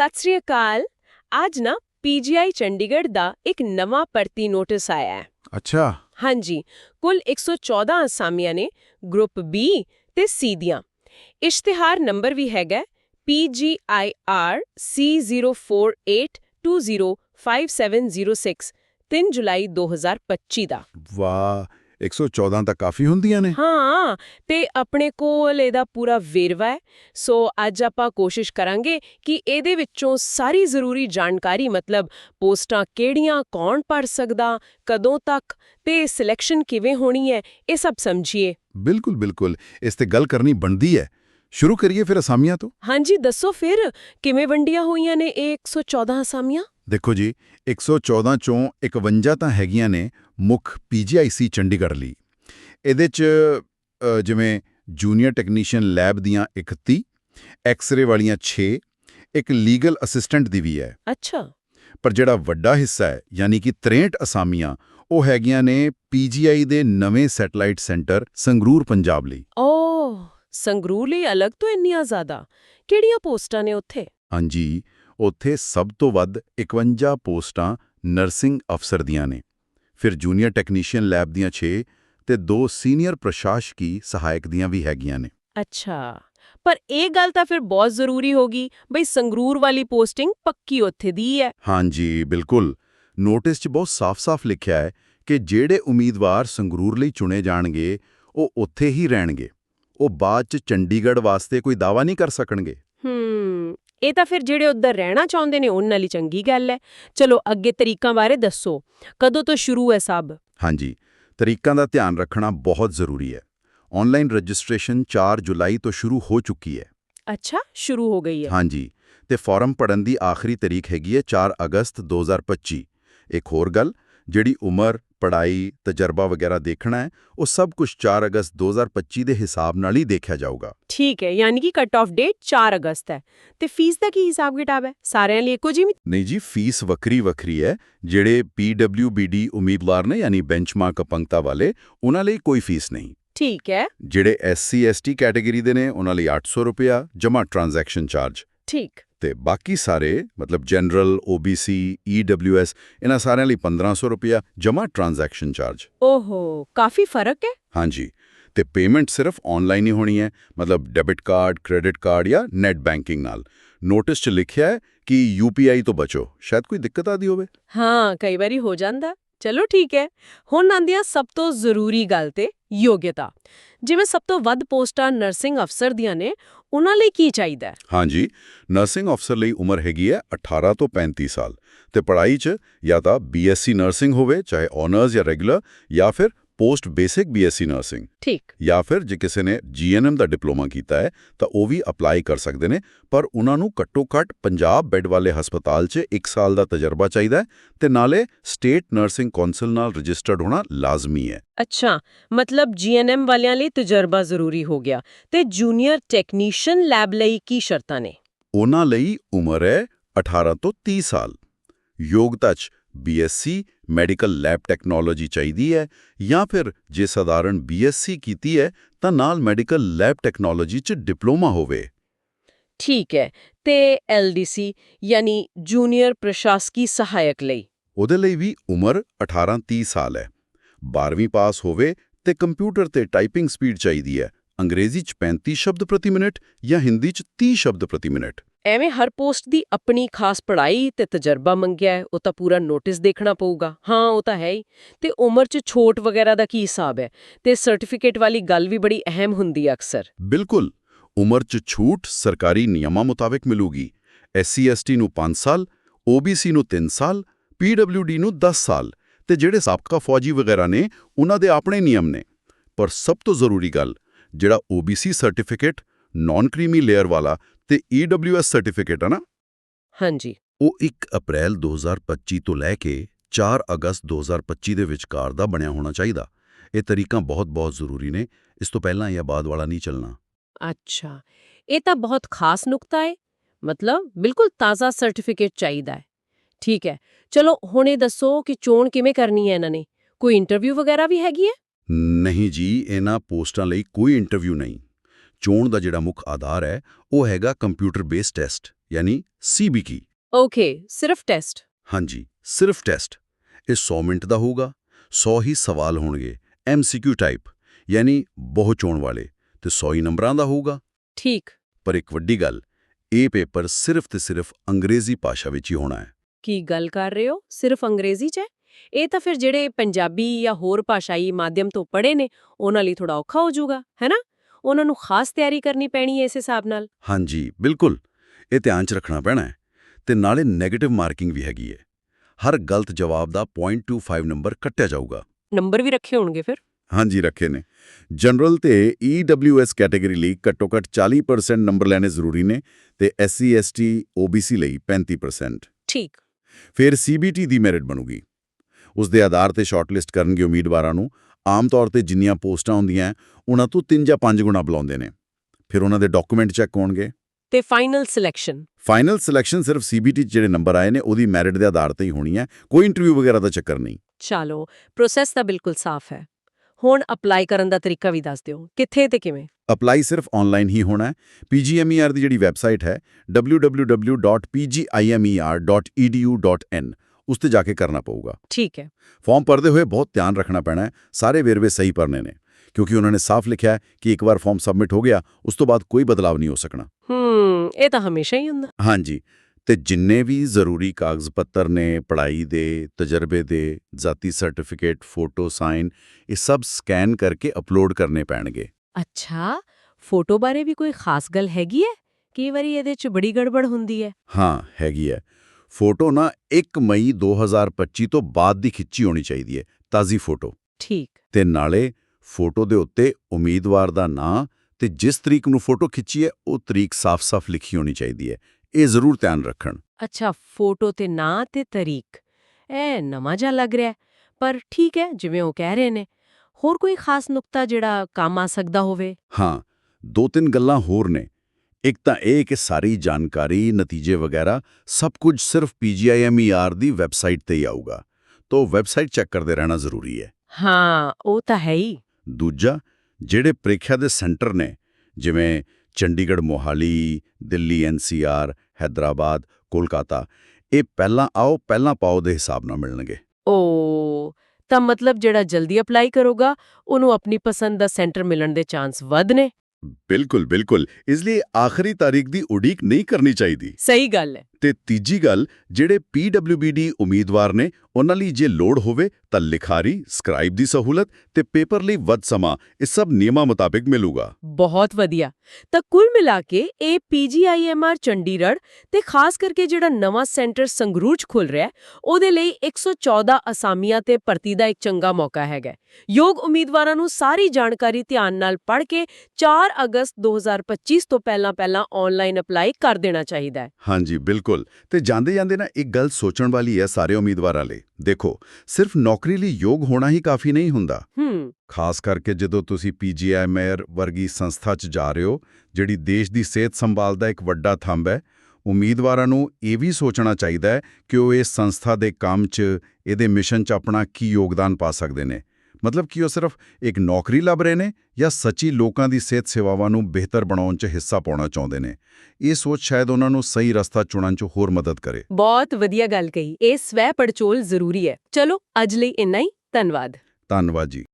ਸਤਿ ਸ੍ਰੀ ਅਕਾਲ। ਅੱਜ ਨਾ ਪੀਜੀਆਈ ਚੰਡੀਗੜ੍ਹ ਦਾ ਇੱਕ ਨਵਾਂ ਭਰਤੀ ਨੋਟਿਸ ਆਇਆ ਹੈ। ਅੱਛਾ। ਹਾਂਜੀ ਕੁੱਲ 114 ਅਸਾਮੀਆਂ ਨੇ ਗਰੁੱਪ B ਤੇ C ਦੀਆਂ। ਇਸ਼ਤਿਹਾਰ ਨੰਬਰ ਵੀ ਹੈਗਾ PGIR C0482057006 3 ਜੁਲਾਈ 2025 ਦਾ। ਵਾਹ 114 ਤਾਂ ਕਾਫੀ ਹੁੰਦੀਆਂ ਨੇ। ਹਾਂ ਤੇ ਆਪਣੇ ਕੋਲ ਇਹਦਾ ਪੂਰਾ ਵੇਰਵਾ ਹੈ। ਸੋ ਅੱਜ ਆਪਾਂ ਕੋਸ਼ਿਸ਼ ਕਰਾਂਗੇ ਕਿ ਇਹਦੇ ਵਿੱਚੋਂ ਸਾਰੀ ਜ਼ਰੂਰੀ ਜਾਣਕਾਰੀ ਮਤਲਬ ਪੋਸਟਾਂ ਕਿਹੜੀਆਂ ਕੌਣ ਪੜ ਸਕਦਾ ਕਦੋਂ ਤੱਕ ਤੇ ਸਿਲੈਕਸ਼ਨ ਕਿਵੇਂ ਹੋਣੀ ਹੈ ਇਹ ਸਭ ਸਮਝੀਏ। ਬਿਲਕੁਲ ਬਿਲਕੁਲ। ਇਸ ਤੇ ਗੱਲ ਕਰਨੀ ਬਣਦੀ ਹੈ। ਸ਼ੁਰੂ ਕਰੀਏ ਫਿਰ ਅਸਾਮੀਆਂ ਤੋਂ? ਹਾਂਜੀ ਦੱਸੋ ਫਿਰ ਕਿਵੇਂ ਵੰਡੀਆਂ ਹੋਈਆਂ ਨੇ ਇਹ 114 ਅਸਾਮੀਆਂ? ਦੇਖੋ ਜੀ 114 ਚੋਂ 51 ਤਾਂ ਹੈਗੀਆਂ ਨੇ ਮੁੱਖ ਪੀਜੀਆਈਸੀ ਚੰਡੀਗੜ੍ਹ ਲਈ। ਇਹਦੇ ਚ ਜਿਵੇਂ ਜੂਨੀਅਰ ਟੈਕਨੀਸ਼ੀਅਨ ਲੈਬ ਦੀਆਂ 31 ਐਕਸ-ਰੇ ਵਾਲੀਆਂ 6 ਇੱਕ ਲੀਗਲ ਅਸਿਸਟੈਂਟ ਦੀ ਵੀ ਹੈ। ਅੱਛਾ। ਪਰ ਜਿਹੜਾ ਵੱਡਾ ਹਿੱਸਾ ਹੈ ਯਾਨੀ ਕਿ 63 ਅਸਾਮੀਆਂ ਉਹ ਹੈਗੀਆਂ ਨੇ ਪੀਜੀਆਈ ਦੇ ਨਵੇਂ ਸੈਟੇਲਾਈਟ ਸੈਂਟਰ ਸੰਗਰੂਰ ਪੰਜਾਬ ਲਈ। ਓ ਸੰਗਰੂਰ ਲਈ ਅਲੱਗ ਤੋਂ ਇੰਨੀਆਂ ਜ਼ਿਆਦਾ? ਕਿਹੜੀਆਂ ਪੋਸਟਾਂ ਨੇ ਉੱਥੇ? ਹਾਂਜੀ ਉੱਥੇ ਸਭ ਤੋਂ ਵੱਧ 51 ਪੋਸਟਾਂ ਨਰਸਿੰਗ ਅਫਸਰ ਦੀਆਂ ਨੇ। ਫਿਰ ਜੂਨੀਅਰ ਟੈਕਨੀਸ਼ੀਅਨ ਲੈਬ ਦੀਆਂ 6 ਤੇ ਦੋ ਸੀਨੀਅਰ ਪ੍ਰਸ਼ਾਸਕੀ ਸਹਾਇਕ ਦੀਆਂ ਵੀ ਹੈਗੀਆਂ ਨੇ। ਅੱਛਾ ਪਰ ਇਹ ਗੱਲ ਤਾਂ ਫਿਰ ਬਹੁਤ ਜ਼ਰੂਰੀ ਹੋਗੀ ਬਈ ਸੰਗਰੂਰ ਵਾਲੀ ਪੋਸਟਿੰਗ ਪੱਕੀ ਉੱਥੇ ਦੀ ਹੈ। ਹਾਂਜੀ ਬਿਲਕੁਲ। ਨੋਟਿਸ 'ਚ ਬਹੁਤ ਸਾਫ਼-ਸਾਫ਼ ਲਿਖਿਆ ਹੈ ਕਿ ਜਿਹੜੇ ਉਮੀਦਵਾਰ ਸੰਗਰੂਰ ਲਈ ਚੁਣੇ ਜਾਣਗੇ ਉਹ ਉੱਥੇ ਹੀ ਰਹਿਣਗੇ। ਉਹ ਬਾਅਦ 'ਚ ਚੰਡੀਗੜ੍ਹ ਵਾਸਤੇ ਕੋਈ ਦਾਵਾ ਨਹੀਂ ਕਰ ਸਕਣਗੇ? ਹੂੰ ਇਹ ਤਾਂ ਫਿਰ ਜਿਹੜੇ ਉੱਧਰ ਰਹਿਣਾ ਚਾਹੁੰਦੇ ਨੇ ਉਹਨਾਂ ਲਈ ਚੰਗੀ ਗੱਲ ਹੈ। ਚਲੋ ਅੱਗੇ ਤਰੀਕਾਂ ਬਾਰੇ ਦੱਸੋ। ਕਦੋਂ ਤੋਂ ਸ਼ੁਰੂ ਹੈ ਸਭ? ਹਾਂਜੀ ਤਰੀਕਾਂ ਦਾ ਧਿਆਨ ਰੱਖਣਾ ਬਹੁਤ ਜ਼ਰੂਰੀ ਹੈ। ਆਨਲਾਈਨ ਰਜਿਸਟ੍ਰੇਸ਼ਨ 4 ਜੁਲਾਈ ਤੋਂ ਸ਼ੁਰੂ ਹੋ ਚੁੱਕੀ ਹੈ। ਅੱਛਾ ਸ਼ੁਰੂ ਹੋ ਗਈ ਹੈ। ਹਾਂਜੀ ਤੇ ਫਾਰਮ ਭਰਨ ਦੀ ਆਖਰੀ ਤਾਰੀਖ ਹੈਗੀ ਹੈ 4 ਅਗਸਤ 2025 ਇੱਕ ਹੋਰ ਗੱਲ ਜਿਹੜੀ ਉਮਰ ਪੜ੍ਹਾਈ ਤਜਰਬਾ ਵਗੈਰਾ ਦੇਖਣਾ ਹੈ ਉਹ ਸਭ ਕੁਝ 4 ਅਗਸਤ 2025 ਦੇ ਹਿਸਾਬ ਨਾਲ ਹੀ ਦੇਖਿਆ ਜਾਊਗਾ। ਠੀਕ ਹੈ ਯਾਨੀ ਕਿ ਕੱਟ ਆਫ ਡੇਟ 4 ਅਗਸਤ ਹੈ। ਤੇ ਫੀਸ ਦਾ ਕੀ ਹਿਸਾਬ ਕਿਤਾਬ ਹੈ? ਸਾਰਿਆਂ ਲਈ ਇੱਕੋ ਜਿਹੀ ਨਹੀਂ ਜੀ ਫੀਸ ਵੱਖਰੀ ਵੱਖਰੀ ਹੈ। ਜਿਹੜੇ PWBD ਉਮੀਦਵਾਰ ਨੇ ਯਾਨੀ ਬੈਂਚਮਾਰਕ ਅਪੰਗਤਾ ਵਾਲੇ ਉਹਨਾਂ ਲਈ ਕੋਈ ਫੀਸ ਨਹੀਂ। ਠੀਕ ਹੈ। ਜਿਹੜੇ SC ST ਕੈਟਾਗਰੀ ਦੇ ਨੇ ਉਹਨਾਂ ਲਈ 800 ਰੁਪਿਆ ਜਮ੍ਹਾਂ ਟ੍ਰਾਂਜੈਕਸ਼ਨ ਚਾਰਜ ਠੀਕ। ਤੇ ਬਾਕੀ ਸਾਰੇ ਮਤਲਬ ਜਨਰਲ OBC EWS ਇਹਨਾਂ ਸਾਰਿਆਂ ਲਈ 1500 ਰੁਪਿਆ ਜਮ੍ਹਾਂ ਟ੍ਰਾਂਜੈਕਸ਼ਨ ਚਾਰਜ ਓਹੋ ਕਾਫੀ ਫ਼ਰਕ ਹੈ। ਹਾਂਜੀ ਤੇ ਪੇਮੈਂਟ ਸਿਰਫ ਆਨਲਾਈਨ ਹੀ ਹੋਣੀ ਹੈ ਮਤਲਬ ਡੈਬਿਟ ਕਾਰਡ ਕ੍ਰੈਡਿਟ ਕਾਰਡ ਜਾਂ ਨੈਟ ਬੈਂਕਿੰਗ ਨਾਲ। ਨੋਟਿਸ 'ਚ ਲਿਖਿਆ ਹੈ ਕਿ UPI ਤੋਂ ਬਚੋ ਸ਼ਾਇਦ ਕੋਈ ਦਿੱਕਤ ਆਦੀ ਹੋਵੇ। ਹਾਂ ਕਈ ਵਾਰੀ ਹੋ ਜਾਂਦਾ। ਚਲੋ ਠੀਕ ਹੈ ਹੁਣ ਆਂਦੀਆਂ ਸਭ ਤੋਂ ਜ਼ਰੂਰੀ ਗੱਲ ਤੇ। ਯੋਗਤਾ। ਜਿਵੇਂ ਸਭ ਤੋਂ ਵੱਧ ਪੋਸਟਾਂ ਨਰਸਿੰਗ ਅਫਸਰ ਦੀਆਂ ਨੇ, ਉਹਨਾਂ ਲਈ ਕੀ ਚਾਹੀਦਾ ਹਾਂਜੀ, ਨਰਸਿੰਗ ਅਫਸਰ ਲਈ ਉਮਰ ਹੈਗੀ ਹੈ 18 ਤੋਂ 35 ਸਾਲ ਤੇ ਪੜ੍ਹਾਈ 'ਚ ਜਾਂ ਤਾਂ BSc ਨਰਸਿੰਗ ਹੋਵੇ, ਚਾਹੇ ਆਨਰਸ ਜਾਂ ਰੈਗੂਲਰ ਜਾਂ ਫਿਰ ਪੋਸਟ ਬੇਸਿਕ BSc ਨਰਸਿੰਗ ਠੀਕ। ਜਾਂ ਫਿਰ ਜੇ ਕਿਸੇ ਨੇ GNM ਦਾ ਡਿਪਲੋਮਾ ਕੀਤਾ ਹੈ ਤਾਂ ਉਹ ਵੀ ਅਪਲਾਈ ਕਰ ਸਕਦੇ ਨੇ ਪਰ ਉਹਨਾਂ ਨੂੰ ਘੱਟੋ-ਘੱਟ 50 ਬੈੱਡ ਵਾਲੇ ਹਸਪਤਾਲ 'ਚ 1 ਸਾਲ ਦਾ ਤਜਰਬਾ ਚਾਹੀਦਾ ਤੇ ਨਾਲੇ ਸਟੇਟ ਨਰਸਿੰਗ ਕੌਂਸਲ ਨਾਲ ਰਜਿਸਟਰਡ ਹੋਣਾ ਲਾਜ਼ਮੀ ਹੈ। ਅੱਛਾ ਮਤਲਬ ਜੀਐਨਐਮ ਵਾਲਿਆਂ ਲਈ ਤਜਰਬਾ ਜ਼ਰੂਰੀ ਹੋ ਗਿਆ ਤੇ ਜੂਨੀਅਰ ਟੈਕਨੀਸ਼ੀਅਨ ਲੈਬ ਲਈ ਕੀ ਸ਼ਰਤਾਂ ਨੇ? ਉਹਨਾਂ ਲਈ ਉਮਰ ਹੈ 18 ਤੋਂ 30 ਸਾਲ। ਯੋਗਤਾ 'ਚ BSc ਮੈਡੀਕਲ ਲੈਬ ਟੈਕਨੋਲੋਜੀ ਚਾਹੀਦੀ ਹੈ ਜਾਂ ਫਿਰ ਜੇ ਸਧਾਰਨ BSc ਕੀਤੀ ਹੈ ਤਾਂ ਨਾਲ ਮੈਡੀਕਲ ਲੈਬ ਟੈਕਨੋਲੋਜੀ 'ਚ ਡਿਪਲੋਮਾ ਹੋਵੇ। ਠੀਕ ਹੈ ਤੇ ਐਲਡੀਸੀ ਯਾਨੀ ਜੂਨੀਅਰ ਪ੍ਰਸ਼ਾਸਕੀ ਸਹਾਇਕ ਲਈ। ਉਹਦੇ ਲਈ ਵੀ ਉਮਰ 18-30 ਸਾਲ ਹੈ। 12ਵੀਂ ਪਾਸ ਹੋਵੇ ਤੇ ਕੰਪਿਊਟਰ ਤੇ ਟਾਈਪਿੰਗ ਸਪੀਡ ਚਾਹੀਦੀ ਹੈ। ਅੰਗਰੇਜ਼ੀ 'ਚ 35 ਸ਼ਬਦ ਪ੍ਰਤੀ ਮਿੰਟ ਜਾਂ ਹਿੰਦੀ 'ਚ 30 ਸ਼ਬਦ ਪ੍ਰਤੀ ਮਿੰਟ। ਐਵੇਂ ਹਰ ਪੋਸਟ ਦੀ ਆਪਣੀ ਖਾਸ ਪੜ੍ਹਾਈ ਤੇ ਤਜਰਬਾ ਮੰਗਿਆ ਹੈ, ਉਹ ਤਾਂ ਪੂਰਾ ਨੋਟਿਸ ਦੇਖਣਾ ਪਊਗਾ। ਹਾਂ, ਉਹ ਤਾਂ ਹੈ ਹੀ। ਤੇ ਉਮਰ 'ਚ ਛੋਟ ਵਗੈਰਾ ਦਾ ਕੀ ਹਿਸਾਬ ਹੈ? ਤੇ ਸਰਟੀਫਿਕੇਟ ਵਾਲੀ ਗੱਲ ਵੀ ਬੜੀ ਅਹਿਮ ਹੁੰਦੀ ਹੈ ਅਕਸਰ। ਬਿਲਕੁਲ। ਉਮਰ 'ਚ ਛੂਟ ਸਰਕਾਰੀ ਨਿਯਮਾਂ ਮੁਤਾਬਕ ਮਿਲੂਗੀ। SC ST ਨੂੰ 5 ਸਾਲ OBC ਨੂੰ 3 ਸਾਲ PWD ਨੂੰ 10 ਸਾਲ ਤੇ ਜਿਹੜੇ ਸਾਬਕਾ ਫੌਜੀ ਵਗੈਰਾ ਨੇ, ਉਹਨਾਂ ਦੇ ਆਪਣੇ ਨਿਯਮ ਨੇ। ਪਰ ਸਭ ਤੋਂ ਜ਼ਰੂਰੀ ਗੱਲ, ਜਿਹੜਾ OBC certificate non creamy layer ਵਾਲਾ ਤੇ EWS ਸਰਟੀਫਿਕੇਟ ਹੈ ਨਾ? ਹਾਂਜੀ। ਉਹ 1 ਅਪ੍ਰੈਲ 2025 ਤੋਂ ਲੈ ਕੇ 4 ਅਗਸਤ 2025 ਦੇ ਵਿਚਕਾਰ ਦਾ ਬਣਿਆ ਹੋਣਾ ਚਾਹੀਦਾ। ਇਹ ਤਰੀਕਾਂ ਬਹੁਤ-ਬਹੁਤ ਜ਼ਰੂਰੀ ਨੇ। ਇਸ ਤੋਂ ਪਹਿਲਾਂ ਜਾਂ ਬਾਅਦ ਵਾਲਾ ਨਹੀਂ ਚੱਲਣਾ। ਅੱਛਾ। ਇਹ ਤਾਂ ਬਹੁਤ ਖਾਸ ਨੁਕਤਾ ਹੈ ਮਤਲਬ ਬਿਲਕੁਲ ਤਾਜ਼ਾ ਸਰਟੀਫਿਕੇਟ ਚਾਹੀਦਾ ਹੈ ਠੀਕ ਹੈ। ਚਲੋ ਹੁਣ ਇਹ ਦੱਸੋ ਕਿ ਚੋਣ ਕਿਵੇਂ ਕਰਨੀ ਹੈ ਇਹਨਾਂ ਨੇ? ਕੋਈ ਇੰਟਰਵਿਊ ਵਗੈਰਾ ਵੀ ਹੈਗੀ ਹੈ? ਨਹੀਂ ਜੀ ਇਹਨਾਂ ਪੋਸਟਾਂ ਲਈ ਕੋਈ ਇੰਟਰਵਿਊ ਨਹੀਂ। ਚੋਣ ਦਾ ਜਿਹੜਾ ਮੁੱਖ ਆਧਾਰ ਹੈ ਉਹ ਹੈਗਾ ਕੰਪਿਊਟਰ ਬੇਸਡ ਟੈਸਟ ਯਾਨੀ ਸੀਬੀਕੀ ਓਕੇ ਸਿਰਫ ਟੈਸਟ ਹਾਂਜੀ ਸਿਰਫ ਟੈਸਟ ਇਹ 100 ਮਿੰਟ ਦਾ ਹੋਊਗਾ 100 ਹੀ ਸਵਾਲ ਹੋਣਗੇ ਐਮਸੀਕਿਊ ਟਾਈਪ ਯਾਨੀ ਬਹੁਤ ਚੋਣ ਵਾਲੇ ਤੇ 100 ਹੀ ਨੰਬਰਾਂ ਦਾ ਹੋਊਗਾ। ਠੀਕ। ਪਰ ਇੱਕ ਵੱਡੀ ਗੱਲ ਇਹ ਪੇਪਰ ਸਿਰਫ ਤੇ ਸਿਰਫ ਅੰਗਰੇਜ਼ੀ ਭਾਸ਼ਾ ਵਿੱਚ ਹੀ ਹੋਣਾ ਹੈ। ਕੀ ਗੱਲ ਕਰ ਰਹੇ ਹੋ? ਸਿਰਫ ਅੰਗਰੇਜ਼ੀ 'ਚ ਇਹ ਤਾਂ ਫਿਰ ਜਿਹੜੇ ਪੰਜਾਬੀ ਜਾਂ ਹੋਰ ਭਾਸ਼ਾਈ ਮਾਧਿਅਮ ਤੋਂ ਪੜ੍ਹੇ ਨੇ ਉਹਨਾਂ ਲਈ ਥੋੜਾ ਔਖਾ ਹੋ ਜਾਊਗਾ ਹੈਨਾ ਉਹਨਾਂ ਨੂੰ ਖਾਸ ਤਿਆਰੀ ਕਰਨੀ ਪੈਣੀ ਹੈ ਇਸ ਹਿਸਾਬ ਨਾਲ? ਹਾਂਜੀ ਬਿਲਕੁਲ। ਇਹ ਧਿਆਨ 'ਚ ਰੱਖਣਾ ਪੈਣਾ ਹੈ ਤੇ ਨਾਲੇ 네ਗੇਟਿਵ ਮਾਰਕਿੰਗ ਵੀ ਹੈਗੀ ਹੈ। ਹਰ ਗਲਤ ਜਵਾਬ ਦਾ 0.25 ਨੰਬਰ ਕੱਟਿਆ ਜਾਊਗਾ। ਨੰਬਰ ਵੀ ਰੱਖੇ ਹੋਣਗੇ ਫਿਰ? ਹਾਂਜੀ ਰੱਖੇ ਨੇ। ਜਨਰਲ ਤੇ EWS ਕੈਟਾਗਰੀ ਲਈ ਘੱਟੋ-ਘੱਟ 40% ਨੰਬਰ ਲੈਣੇ ਜ਼ਰੂਰੀ ਨੇ ਤੇ SC ST OBC ਲਈ 35% ਠੀਕ। ਫਿਰ CBT ਦੀ ਮੈਰਿਟ ਬਣੂਗੀ। ਉਸ ਦੇ ਆਧਾਰ ਤੇ ਸ਼ਾਰਟਲਿਸਟ ਕਰਨਗੇ ਉਮੀਦਵਾਰਾਂ ਨੂੰ। ਆਮ ਤੌਰ ਤੇ ਜਿੰਨੀਆਂ ਪੋਸਟਾਂ ਹੁੰਦੀਆਂ ਉਹਨਾਂ ਤੋਂ 3 ਜਾਂ 5 ਗੁਣਾ ਬੁਲਾਉਂਦੇ ਨੇ। ਫਿਰ ਉਹਨਾਂ ਦੇ ਡਾਕੂਮੈਂਟ ਚੈੱਕ ਹੋਣਗੇ। ਤੇ ਫਾਈਨਲ ਸਿਲੈਕਸ਼ਨ। ਫਾਈਨਲ ਸਿਲੈਕਸ਼ਨ ਸਿਰਫ 'ਚ ਜਿਹੜੇ ਨੰਬਰ ਆਏ ਨੇ ਉਹਦੀ ਮੈਰਿਟ ਦੇ ਆਧਾਰ ਤੇ ਹੀ ਹੋਣੀ ਹੈ। ਕੋਈ ਇੰਟਰਵਿਊ ਵਗੈਰਾ ਦਾ ਚੱਕਰ ਨਹੀਂ। ਚਲੋ ਪ੍ਰੋਸੈਸ ਤਾਂ ਬਿਲਕੁਲ ਸਾਫ਼ ਹੈ। ਹੁਣ ਅਪਲਾਈ ਕਰਨ ਦਾ ਤਰੀਕਾ ਵੀ ਦੱਸ ਦਿਓ। ਕਿੱਥੇ ਤੇ ਕਿਵੇਂ? ਅਪਲਾਈ ਸਿਰਫ ਆਨਲਾਈਨ ਹੀ ਹੋਣਾ ਹੈ। PGMER ਦੀ ਜਿਹੜੀ ਵੈਬਸਾਈਟ ਹੈ www.pgimer.edu.in ਉਸ ਤੇ ਜਾ ਕੇ ਕਰਨਾ ਪਊਗਾ। ਠੀਕ ਹੈ। ਫਾਰਮ ਭਰਦੇ ਹੋਏ ਬਹੁਤ ਧਿਆਨ ਰੱਖਣਾ ਪੈਣਾ ਹੈ ਸਾਰੇ ਵੇਰਵੇ ਸਹੀ ਭਰਨੇ ਨੇ ਕਿਉਂਕਿ ਉਹਨਾਂ ਨੇ ਸਾਫ਼ ਲਿਖਿਆ ਹੈ ਕਿ ਇੱਕ ਵਾਰ ਫਾਰਮ ਸਬਮਿਟ ਹੋ ਗਿਆ ਉਸ ਤੋਂ ਬਾਅਦ ਕੋਈ ਬਦਲਾਅ ਨਹੀਂ ਹੋ ਸਕਣਾ। ਹੂੰ ਇਹ ਤਾਂ ਹਮੇਸ਼ਾ ਹੀ ਹੁੰਦਾ। ਹਾਂਜੀ ਤੇ ਜਿੰਨੇ ਵੀ ਜ਼ਰੂਰੀ ਕਾਗਜ਼ ਪੱਤਰ ਨੇ ਪੜ੍ਹਾਈ ਦੇ ਤਜਰਬੇ ਦੇ ਜ਼ਾਤੀ ਸਰਟੀਫਿਕੇਟ ਫੋਟੋ ਸਾਈਨ ਇਹ ਸਭ ਸਕੈਨ ਕਰਕੇ ਅਪਲੋਡ ਕਰਨੇ ਪੈਣਗੇ। ਅੱਛਾ ਫੋਟੋ ਬਾਰੇ ਵੀ ਕੋਈ ਖਾਸ ਗੱਲ ਹੈਗੀ ਹੈ? ਕਈ ਵਾਰੀ ਇਹਦੇ 'ਚ ਬੜੀ ਗੜਬੜ ਹੁੰਦੀ ਹੈ। ਹਾਂ ਹੈਗੀ ਹੈ। ਫੋਟੋ ਨਾ 1 ਮਈ 2025 ਤੋਂ ਬਾਅਦ ਦੀ ਖਿੱਚੀ ਹੋਣੀ ਚਾਹੀਦੀ ਹੈ ਤਾਜ਼ੀ ਫੋਟੋ। ਠੀਕ। ਤੇ ਨਾਲੇ ਫੋਟੋ ਦੇ ਉੱਤੇ ਉਮੀਦਵਾਰ ਦਾ ਨਾਂ ਤੇ ਜਿਸ ਤਰੀਕ ਨੂੰ ਫੋਟੋ ਖਿੱਚੀ ਹੈ ਉਹ ਤਰੀਕ ਸਾਫ਼-ਸਾਫ਼ ਲਿਖੀ ਹੋਣੀ ਚਾਹੀਦੀ ਹੈ। ਇਹ ਜ਼ਰੂਰ ਧਿਆਨ ਰੱਖਣ। ਅੱਛਾ ਫੋਟੋ ਤੇ ਨਾਂ ਤੇ ਤਰੀਕ। ਇਹ ਨਵਾਂ ਜਿਹਾ ਲੱਗ ਰਿਹਾ ਪਰ ਠੀਕ ਹੈ ਜਿਵੇਂ ਉਹ ਕਹਿ ਰਹੇ ਨੇ। ਹੋਰ ਕੋਈ ਖਾਸ ਨੁਕਤਾ ਜਿਹੜਾ ਕੰਮ ਆ ਸਕਦਾ ਹੋਵੇ? ਹਾਂ ਦੋ ਤਿੰਨ ਗੱਲਾਂ ਹੋਰ ਨੇ। ਇੱਕ ਤਾਂ ਇਹ ਕਿ ਸਾਰੀ ਜਾਣਕਾਰੀ ਨਤੀਜੇ ਵਗੈਰਾ ਸਭ ਕੁਝ ਸਿਰਫ PGIMER ਦੀ ਵੈਬਸਾਈਟ ਤੇ ਹੀ ਆਊਗਾ। ਤੋਂ ਵੈਬਸਾਈਟ ਚੈੱਕ ਕਰਦੇ ਰਹਿਣਾ ਜ਼ਰੂਰੀ ਹੈ। ਹਾਂ ਉਹ ਤਾਂ ਹੈ ਹੀ। ਦੂਜਾ ਜਿਹੜੇ ਪ੍ਰੀਖਿਆ ਦੇ ਸੈਂਟਰ ਨੇ ਜਿਵੇਂ ਚੰਡੀਗੜ੍ਹ ਮੋਹਾਲੀ ਦਿੱਲੀ ਐਨਸੀਆਰ ਹੈਦਰਾਬਾਦ ਕੋਲਕਾਤਾ ਇਹ ਪਹਿਲਾਂ ਆਓ ਪਹਿਲਾਂ ਪਾਓ ਦੇ ਹਿਸਾਬ ਨਾਲ ਮਿਲਣਗੇ। ਓ ਤਾਂ ਮਤਲਬ ਜਿਹੜਾ ਜਲਦੀ ਅਪਲਾਈ ਕਰੋਗਾ ਉਹਨੂੰ ਆਪਣੀ ਪਸੰਦ ਦਾ ਸੈਂਟਰ ਮਿਲਣ ਦੇ ਚਾਂਸ ਵੱਧ ਨੇ। ਬਿਲਕੁਲ ਬਿਲਕੁਲ। ਇਸ ਲਈ ਆਖਰੀ ਤਾਰੀਖ ਦੀ ਉਡੀਕ ਨਹੀਂ ਕਰਨੀ ਚਾਹੀਦੀ। ਸਹੀ ਗੱਲ ਹੈ। ਤੇ ਤੀਜੀ ਗੱਲ ਜਿਹੜੇ PWBD ਉਮੀਦਵਾਰ ਨੇ ਉਹਨਾਂ ਲਈ ਜੇ ਲੋੜ ਹੋਵੇ ਤਾਂ ਲਿਖਾਰੀ ਸਕ੍ਰਾਈਬ ਦੀ ਸਹੂਲਤ ਤੇ ਪੇਪਰ ਲਈ ਵੱਧ ਸਮਾਂ ਇਹ ਸਭ ਨਿਯਮਾਂ ਮੁਤਾਬਿਕ ਮਿਲੂਗਾ। ਬਹੁਤ ਵਧੀਆ। ਤਾਂ ਕੁੱਲ ਮਿਲਾ ਕੇ ਇਹ PGIMR ਚੰਡੀਗੜ੍ਹ ਤੇ ਖਾਸ ਕਰਕੇ ਜਿਹੜਾ ਨਵਾਂ ਸੈਂਟਰ ਸੰਗਰੂਰ 'ਚ ਖੁੱਲ ਰਿਹਾ ਉਹਦੇ ਲਈ 114 ਅਸਾਮੀਆਂ ਤੇ ਭਰਤੀ ਦਾ ਇੱਕ ਚੰਗਾ ਮੌਕਾ ਹੈਗਾ ਯੋਗ ਉਮੀਦਵਾਰਾਂ ਨੂੰ ਸਾਰੀ ਜਾਣਕਾਰੀ ਧਿਆਨ ਨਾਲ ਪੜ੍ਹ ਕੇ 4 ਅਗਸਤ 2025 ਤੋਂ ਪਹਿਲਾਂ ਪਹਿਲਾਂ ਆਨਲਾਈਨ ਅਪਲਾਈ ਕਰ ਦੇਣਾ ਚਾਹੀਦਾ ਹੈ। ਹਾਂਜੀ ਬਿਲਕੁਲ। ਤੇ ਜਾਂਦੇ ਜਾਂਦੇ ਨਾ ਇੱਕ ਗੱਲ ਸੋਚਣ ਵਾਲੀ ਹੈ ਸਾਰੇ ਉਮੀਦਵਾਰਾਂ ਲਈ। ਦੇਖੋ ਸਿਰਫ ਨੌਕਰੀ ਲਈ ਯੋਗ ਹੋਣਾ ਹੀ ਕਾਫੀ ਨਹੀਂ ਹੁੰਦਾ। ਖਾਸ ਕਰਕੇ ਜਦੋਂ ਤੁਸੀਂ ਪੀਜੀਆਈਐਮਆਰ ਵਰਗੀ ਸੰਸਥਾ 'ਚ ਜਾ ਰਹੇ ਹੋ ਜਿਹੜੀ ਦੇਸ਼ ਦੀ ਸਿਹਤ ਸੰਭਾਲ ਦਾ ਇੱਕ ਵੱਡਾ ਥੰਬ ਹੈ ਉਮੀਦਵਾਰਾਂ ਨੂੰ ਇਹ ਵੀ ਸੋਚਣਾ ਚਾਹੀਦਾ ਹੈ ਕਿ ਉਹ ਇਸ ਸੰਸਥਾ ਦੇ ਕੰਮ 'ਚ ਇਹਦੇ ਮਿਸ਼ਨ 'ਚ ਆਪਣਾ ਕੀ ਯੋਗਦਾਨ ਪਾ ਸਕਦੇ ਨੇ। ਮਤਲਬ ਕਿ ਉਹ ਸਿਰਫ ਇੱਕ ਨੌਕਰੀ ਲੱਭ ਰਹੇ ਨੇ ਜਾਂ ਸੱਚੀ ਲੋਕਾਂ ਦੀ ਸਿਹਤ ਸੇਵਾਵਾਂ ਨੂੰ ਬਿਹਤਰ ਬਣਾਉਣ 'ਚ ਹਿੱਸਾ ਪਾਉਣਾ ਚਾਹੁੰਦੇ ਨੇ? ਇਹ ਸੋਚ ਸ਼ਾਇਦ ਉਹਨਾਂ ਨੂੰ ਸਹੀ ਰਸਤਾ ਚੁਣਨ 'ਚ ਹੋਰ ਮਦਦ ਕਰੇ। ਬਹੁਤ ਵਧੀਆ ਗੱਲ ਕਹੀ। ਇਹ ਸਵੈ ਪੜਚੋਲ ਜ਼ਰੂਰੀ ਹੈ। ਚਲੋ ਅੱਜ ਲਈ ਇੰਨਾ ਹੀ। ਧੰਨਵਾਦ। ਧੰਨਵਾਦ ਜੀ।